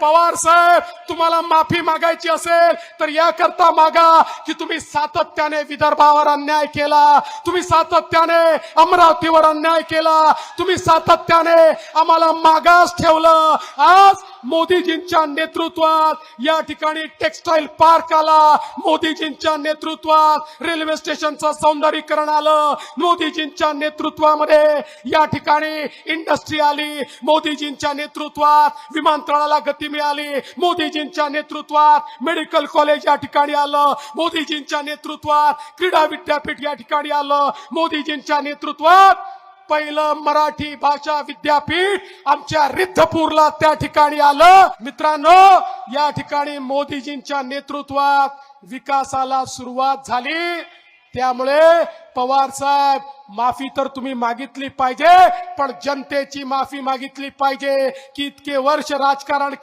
पवार साहेब तुम्हाला माफी मागायची असेल तर याकरता मागा की तुम्ही सातत्याने विदर्भावर अन्याय केला. तुम्ही सातत्याने अमरावतीवर अन्याय केला. तुम्ही सातत्याने आम्हाला मागास ठेवलं. आज मोदीजींच्या नेतृत्वात या ठिकाणी टेक्सटाईल पार्क आला. मोदीजींच्या नेतृत्वात रेल्वे स्टेशनचं सौंदर्यीकरण आलं. मोदीजींच्या नेतृत्वामध्ये या ठिकाणी इंडस्ट्री आली. मोदीजींच्या नेतृत्वात विमानतळाला गती मिळाली. मोदीजींच्या नेतृत्वात मेडिकल कॉलेज या ठिकाणी आलं. मोदीजींच्या नेतृत्वात क्रीडा विद्यापीठ या ठिकाणी आलं. मोदीजींच्या नेतृत्वात पहिलं मराठी भाषा विद्यापीठ आमच्या रिद्धपूरला त्या ठिकाणी आलं. मित्रांनो या ठिकाणी मोदीजींच्या नेतृत्वात विकासाला सुरुवात झाली. त्यामुळे पवार साहेब माफी तर तुम्ही मागितली पाहिजे पण जनतेची माफी मागितली पाहिजे की इतके वर्ष राजकारण